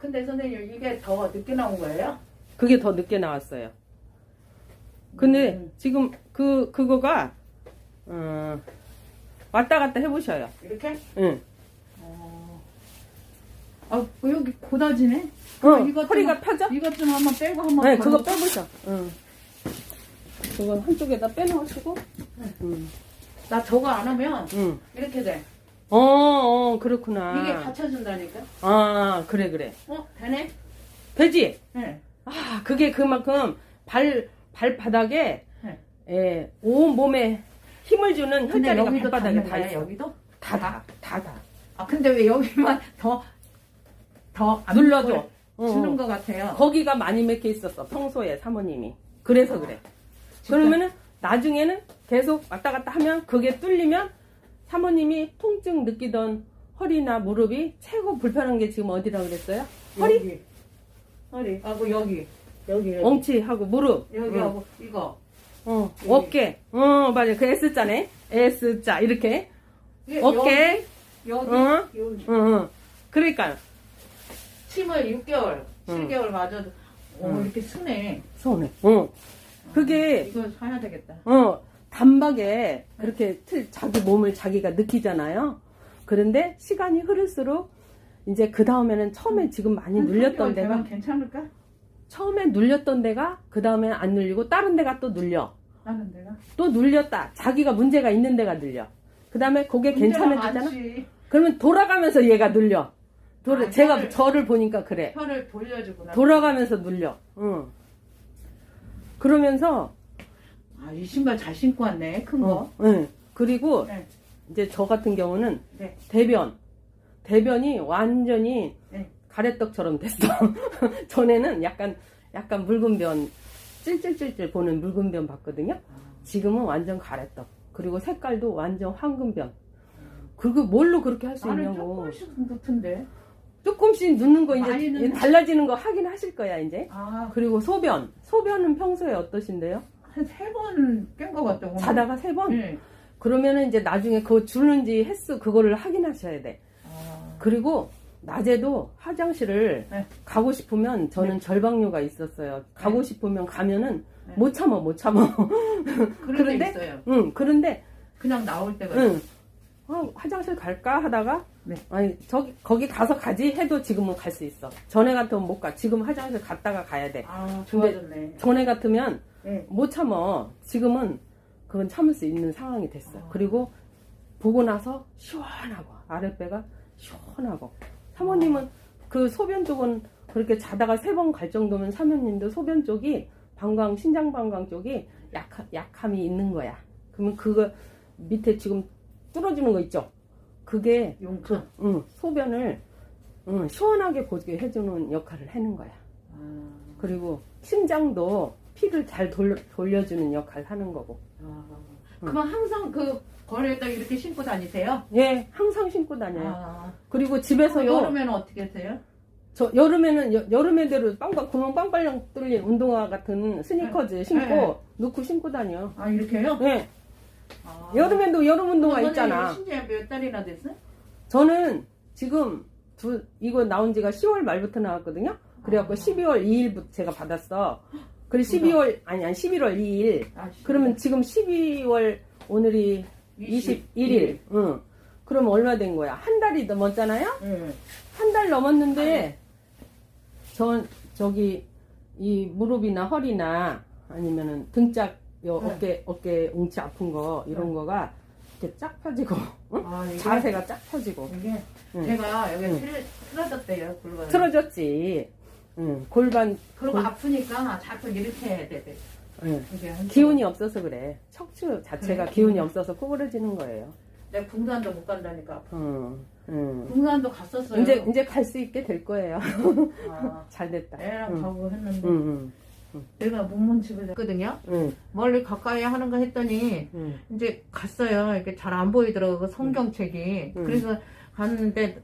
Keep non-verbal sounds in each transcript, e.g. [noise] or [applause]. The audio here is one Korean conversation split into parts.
근데 선생님 이게 더 늦게 나온 거예요? 그게 더 늦게 나왔어요. 근데 음. 지금 그 그거가 어, 왔다 갔다 해보셔요. 이렇게? 응. 어. 아 여기 고다지네? 어, 이것 좀 허리가 한- 펴져? 이것 좀 한번 빼고 한번 네, 그거 걸어볼까? 빼보셔. 응. 그건 한쪽에다 빼놓으시고. 응. 나 저거 안 하면 응. 이렇게 돼 어, 어, 그렇구나. 이게 받쳐준다니까 아, 그래, 그래. 어? 되네? 되지? 네 아, 그게 그만큼 발, 발바닥에, 네. 예, 온 몸에 힘을 주는 근데 혈자리가 여기도 발바닥에 닿는 다 거야 있어. 여기도? 다, 다, 다, 다. 아 근데 왜 여기만 더 더 눌러줘. 어, 주는 어. 것 같아요 거기가 많이 맥혀 있었어, 평소에 사모님이. 그래서 그래. 진짜? 그러면은 나중에는 계속 왔다 갔다 하면 그게 뚫리면 사모님이 통증 느끼던 허리나 무릎이 최고 불편한 게 지금 어디라 그랬어요? 허리? 여기. 허리 하고 여기 여기 여기 엉치하고 무릎. 여기 응. 하고 이거 어, 여기. 어깨. 어, 맞아. 그 S자네. S자. 이렇게. 이게 어깨. 여기 어? 여기 응, 응. 그러니까, 침을 6개월 응. 7개월 맞아도 오 응. 이렇게 쓰네 손에. 어. 그게, 이거 사야 되겠다 어, 단박에 그렇게 틀, 자기 몸을 자기가 느끼잖아요. 그런데 시간이 흐를수록 이제 그 다음에는 처음에 지금 많이 한 눌렸던 3개월 되면 데가, 괜찮을까? 처음에 눌렸던 데가 그 다음에 안 눌리고 다른 데가 또 눌려. 나는 내가 또 눌렸다. 자기가 문제가 있는 데가 눌려. 그 다음에 그게 괜찮아지잖아? 많지. 그러면 돌아가면서 얘가 눌려. 돌아, 아, 제가 혀를- 저를 보니까 그래. 혀를 돌려주고 나 돌아가면서 눌려. 응. 그러면서, 아 이 신발 잘 신고 왔네 큰 거 어, 응. 그리고 네. 이제 저 같은 경우는 네. 대변. 대변이 완전히 네. 가래떡처럼 됐어. [laughs] 전에는 약간, 약간 묽은 변, 찔찔찔찔 보는 묽은 변 봤거든요. 지금은 완전 가래떡. 그리고 색깔도 완전 황금 변. 그리고 뭘로 그렇게 할 수 나는 있냐고. 조금씩 붙은데 조금씩 넣는 거 이제 많이 달라지는 거 하긴 하실 거야, 이제. 아한 그리고 소변. 소변은 평소에 어떠신데요? 세 번 깬 것 같다 오늘. 자다가 세 번? 네. 그러면은 이제 나중에 그거 주는지 횟수 그거를 확인하셔야 돼. 아, 그리고 낮에도 화장실을 네. 가고 싶으면 저는 절박류가 있었어요. 가고 네. 싶으면 가면은 네. 못 참아 못 참아. [laughs] 그런 그런데? 데 있어요 응 그런데 그냥 나올 때가 있어요. 응 어, 화장실 갈까 하다가 네. 아니 저기 거기 가서 가지 해도 지금은 갈 수 있어. 전에 같으면 못 가. 지금 화장실 갔다가 가야 돼. 아 좋아졌네 전에 같으면 네. 못 참아. 지금은 그건 참을 수 있는 상황이 됐어. 아. 그리고 보고 나서 시원하고 아랫배가 시원하고 사모님은 그 소변 쪽은 그렇게 자다가 세 번 갈 정도면 사모님도 소변 쪽이 방광 신장 방광 쪽이 약 약함이 있는 거야. 그러면 그거 밑에 지금 뚫어주는 거 있죠. 그게 용천 응, 소변을 응, 시원하게 보게 해주는 역할을 하는 거야. 아, 그리고 심장도 피를 잘 돌려, 돌려주는 역할 하는 거고. 아. 그럼 항상 그 거리에다 이렇게 신고 다니세요? 예, 항상 신고 다녀요. 아, 그리고 그럼 집에서 도 여름에는 어떻게 하세요? 저 여름에는 여, 여름에대로 빵빵 구멍 빵빵 뚫린 운동화 같은 스니커즈 신고 네. 넣고 신고 다녀. 아 이렇게요? 예, 아. 여름에도 여름 운동화 있잖아. 신지 몇 달이나 됐어요? 저는 지금 두 이거 나온 지가 10월 말부터 나왔거든요. 그래갖고 아. 12월 2일부터 제가 받았어. 그리고 12월 아니 아니 11월 2일. 아, 그러면 지금 12월 오늘이 21일. 응. 그럼 얼마 된 거야? 한 달이 넘었잖아요? 응. 한 달 넘었는데, 저, 저기, 이 무릎이나 허리나 아니면은 등짝, 요 네. 어깨, 어깨 웅치 아픈 거, 이런 네. 거가 이렇게 쫙 펴지고, 응? 아 이게 자세가 쫙 펴지고. 이게 응. 제가 여기 응. 틀- 틀어졌대요 골반. 틀어졌지. 응. 골반, 그리고 골- 아프니까 자꾸 이렇게 해야 돼. 돼. 응. 이게 한 기운이 없어서 그래. 척추 자체가? 기운이 없어서 구부러지는 거예요. 내가 궁산도 못 간다니까. 응. 응. 궁산도 갔었어요. 이제, 이제 갈 수 있게 될 거예요. 아, [laughs] 잘 됐다. 애랑 응. 가고 했는데 응, 내가 몸만 집에 했거든요. 응, 멀리 가까이 하는 거 했더니 응. 이제 갔어요. 이렇게 잘 안 보이더라고 그 성경책이. 응. 그래서 갔는데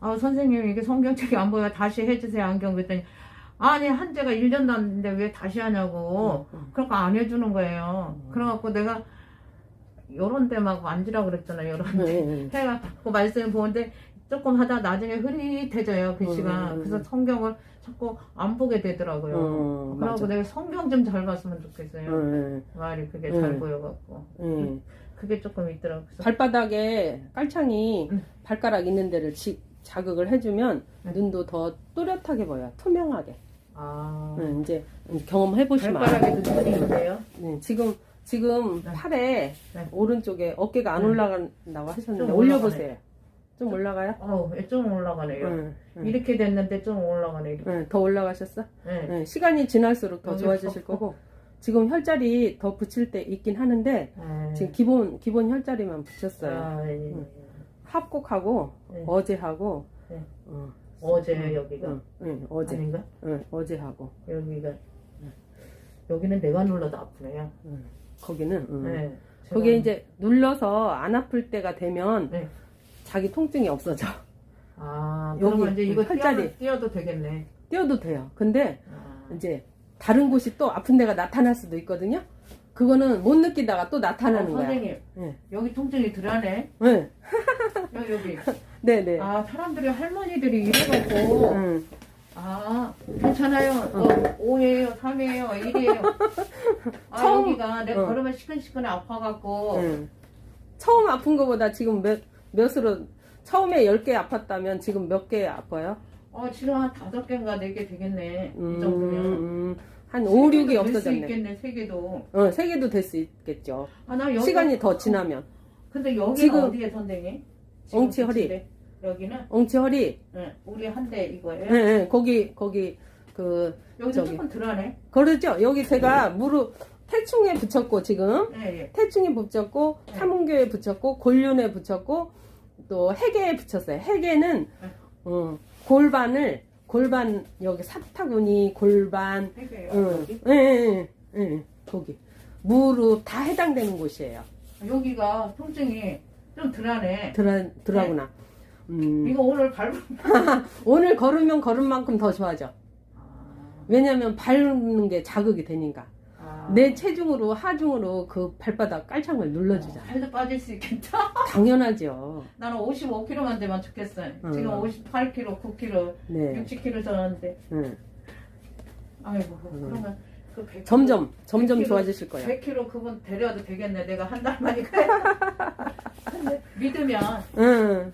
아 선생님 이게 성경책이 안 보여 다시 해주세요 안경 그랬더니 아니 한 지가 1년 났는데 왜 다시 하냐고. 그러니까 안 해주는 거예요. 음. 그래갖고 내가 요런 데 막 만지라 그랬잖아 요런 데. 해갖고 말씀 보는데 조금 하다 나중에 흐릿해져요 글씨가 음. 그래서 성경을 자꾸 안 보게 되더라고요 어, 그러고 맞아. 내가 성경 좀 잘 봤으면 좋겠어요 응, 말이 그게 음. 잘 보여갖고 응. 그게 조금 있더라고요 발바닥에 깔창이 응. 발가락 있는 데를 지- 자극을 해주면 응. 눈도 더 또렷하게 보여. 투명하게. 아 응, 이제 경험해 보시면 알아요. 발가락에도 눈이 있네요 네, 지금 지금 네. 팔에 네. 오른쪽에 어깨가 안 네. 올라간다고 하셨는데 좀 올려보세요. 좀 올라가요? 어우 좀 올라가네요 응, 응. 이렇게 됐는데 좀 올라가네 응, 더 올라가셨어? 네. 응, 시간이 지날수록 더 여기 좋아지실. 거고 지금 혈자리 더 붙일 때 있긴 하는데 네. 지금 기본 기본 혈자리만 붙였어요. 아, 예. 응. 합곡하고 네. 어제 하고 네. 어, 어제 응, 여기가 응, 응, 어제 아닌가? 응, 어제 하고 여기가 여기는 내가 눌러도 아프네요. 응, 거기는 응. 네. 거기에 제가- 이제 눌러서 안 아플 때가 되면 네. 자기 통증이 없어져. 아 여기 그러면 이제 이거 팔자리. 띄어도, 띄어도 되겠네. 뛰어도 돼요. 근데 아, 이제 다른 곳이 또 아픈 데가 나타날 수도 있거든요. 그거는 못 느끼다가 또 어, 나타나는 거야. 선생님 네. 여기 통증이 덜하네. 네, 여기 여기. [laughs] 네, 네. 아 사람들이 할머니들이 이래갖고 응. 아 괜찮아요. 어, 5예요, 3예요, 1이에요. 아 처음- 여기가 내가 어. 걸으면 시큰시큰해 아파갖고 응. 처음 아픈 거보다 지금 몇 몇으로 처음에 10개 아팠다면 지금 몇 개 아파요? 어 지금 한 다섯 개인가 네 개 되겠네. 음, 이 정도면. 음, 한 5, 6이 될수 없어졌네. 있겠네 세 개도. 어, 3개도 될 수 있겠죠. 아 나 여기 시간이 더 지나면. 근데 여기는 지금- 어디에 선생님? 엉치 허리. 여기는 엉치 허리. 응, 우리 한 대 이거예요. 예, 예, 거기 거기 그 여기 저기. 조금 덜하네. 그러죠. 여기 제가 무릎 태충에 붙였고 지금 예, 예. 태충에 붙였고 네. 삼음교에 붙였고 골륜에 붙였고 또 해계에 붙였어요. 해계는 네. 어, 골반을 골반 여기 사타구니 골반 이게요, 응, 여기. 예, 예, 예, 예, 거기 무릎 다 해당되는 곳이에요. 여기가 통증이 좀 덜하네. 들어 들어구나. 음, 이거 오늘 밟은. [laughs] 오늘 걸으면 걸은 만큼 더 좋아져. 왜냐면 밟는 게 자극이 되니까. 아, 내 체중으로 하중으로 그 발바닥 깔창을 눌러주자. 살도 빠질 수 있겠다. [laughs] 당연하죠. 나는 55kg만 되면 좋겠어요. 음. 지금 58kg, 9kg, 네. 60kg 졌는데. 응. 아이고, 음. 그러면 그 100kg, 점점 점점 100kg, 좋아지실 거예요. 100kg 그분 데려도 되겠네. 내가 한 달 만이니까. [laughs] 근데 믿으면 응.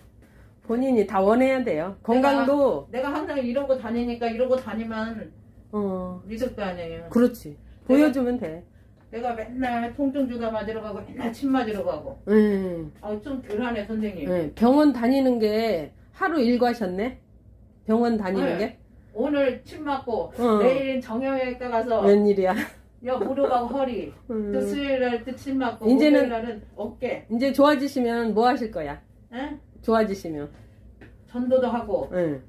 본인이 다 원해야 돼요. 건강도 내가 항상 이러고 다니니까 이러고 다니면 어 믿을 거 아니에요. 그렇지. 보여주면 돼. 내가 맨날 통증 주사 맞으러 가고 맨날 침 맞으러 가고. 응. 아, 좀 덜하네, 선생님. 응. 병원 다니는 게 하루 일과셨네. 병원 다니는 네. 게 오늘 침 맞고 어. 내일은 정형외과 가서 웬일이야. 여 무릎하고 허리 음. 또 수요일 날또 침 맞고 이제는- 목요일 날은 어깨 이제 좋아지시면 뭐 하실 거야? 에? 좋아지시면. 전도도 하고 응.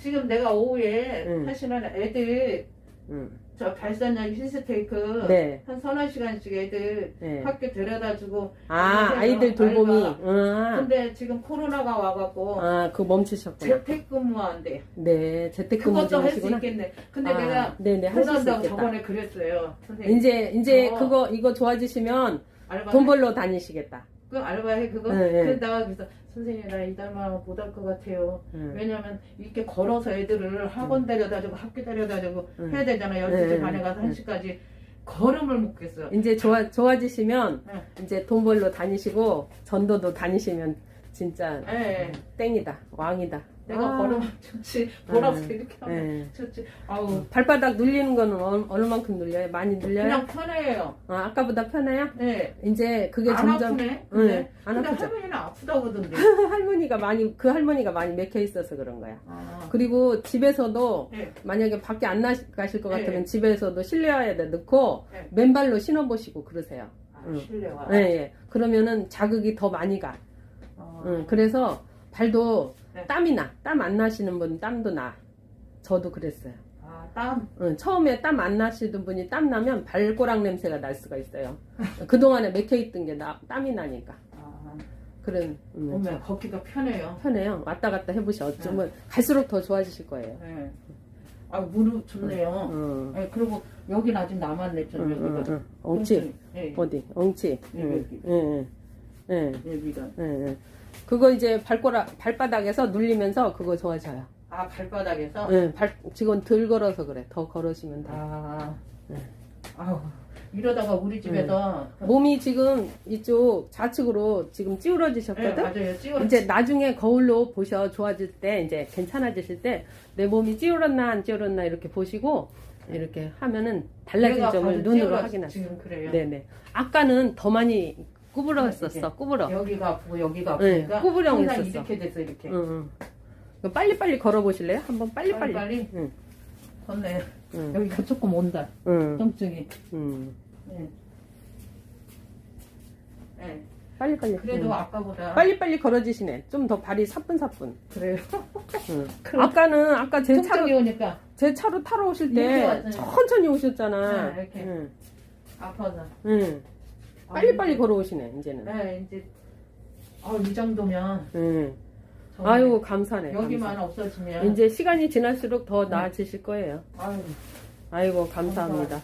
지금 내가 오후에 음. 사실은 애들 응. 저 발산약 힐스테이크 네. 한 서너 시간씩 애들 네. 학교 데려다주고 아, 아이들 돌봄이. 알바. 아, 근데 지금 코로나가 와갖고 아, 그거 멈추셨구나. 재택근무한대 네, 재택근무 그것도 할수 중이시구나. 있겠네 근데 아, 내가 네네, 하실 수 못한다고 있겠다. 저번에 그랬어요 선생님 이제, 이제 어. 그거, 이거 좋아지시면 알바 돈 벌러 다니시겠다. 그 알바해 그거? 네, 네. 그래서 내가 그래서 선생님 나 이달만 못 할 것 같아요 응. 왜냐면 이렇게 걸어서 애들을 학원 데려다주고 학교 데려다주고 응. 해야 되잖아 네, 12시 네, 반에 가서 네. 1시까지 걸음을 못 겠어 이제 좋아, 좋아지시면 네. 이제 돈 벌러 다니시고 전도도 다니시면 진짜 예, 예. 땡이다. 왕이다. 내가 아, 걸으면 좋지 돌아서 네. 이렇게 하면 네. 좋지 아우 발바닥 눌리는 거는 얼- 얼마만큼 눌려요? 많이 눌려요? 그냥 편해요 아, 아까보다 편해요? 네. 이제 그게 안 점점 아프네 근데, 네, 안 근데 아프죠. 할머니는 아프다고 하던데 [laughs] 할머니가 많이 그 할머니가 많이 맥혀 있어서 그런 거야. 아, 그리고 집에서도 네. 만약에 밖에 안 나가실 것 네. 같으면 집에서도 실내화에다 넣고 네. 맨발로 신어보시고 그러세요. 아, 응. 실내화 예, 예. 그러면은 자극이 더 많이 가. 어. 응, 그래서 발도 네. 땀이 나. 땀 안 나시는 분 땀도 나. 저도 그랬어요. 아, 땀 응, 처음에 땀 안 나시던 분이 땀 나면 발꼬락 냄새가 날 수가 있어요. [laughs] 그동안에 맥혀 있던 게 나, 땀이 나니까. 아, 그런 음, 오면 걷기가 편해요 편해요. 왔다 갔다 해보시. 어쩌면 갈수록 더 좋아지실 거예요. 네. 아 무릎 좋네요. 응, 네, 그리고 여긴 아직 남았네 좀 응, 응, 여기가. 응. 엉치. 네, 어디? 엉치. 네, 응, 여기. 응, 응, 응, 여기가. 응, 응. 그거 이제 발꼬라 발바닥에서 눌리면서 그거 좋아져요. 아 발바닥에서. 네, 발 지금 덜 걸어서 그래. 더 걸으시면 돼. 아. 네. 아우 이러다가 우리 집에서. 몸이 지금 이쪽 좌측으로 지금 네, 찌우러지셨거든. 맞아요. 찌워. 이제 나중에 거울로 보셔 좋아질 때 이제 괜찮아지실 때 내 몸이 찌우렸나 안 찌우렸나 이렇게 보시고 이렇게 하면은 달라진 내가 점을 봐도 눈으로 찌우러 확인하세요. 지금 그래요. 네네. 아까는 더 많이 구부러졌었어. 이게 구부러. 여기가 아프고 여기가 네, 아프니까 구부령 항상 있었어. 이렇게 됐어 이렇게. 응, 응. 빨리 빨리 걸어 보실래요? 한번 빨리 빨리. 빨리. 응. 걷네. 응. 여기가 조금 온다. 응. 통증이. 응. 네. 네. 빨리 빨리. 그래도 응. 아까보다 빨리 빨리 걸어지시네. 좀 더 발이 사뿐사뿐. 그래요. 응. [laughs] 아까는 아까 제 차로 오니까 제 차로 타러 오실 때. 천천히 오셨잖아. 네, 이렇게. 응. 아파서. 응. 빨리 빨리 걸어오시네 이제는. 네 이제 어이 정도면 응. 정말 아유 감사네. 여기만 감사. 없어지면 이제 시간이 지날수록 더 네. 나아지실 거예요. 아유 아이고 감사합니다.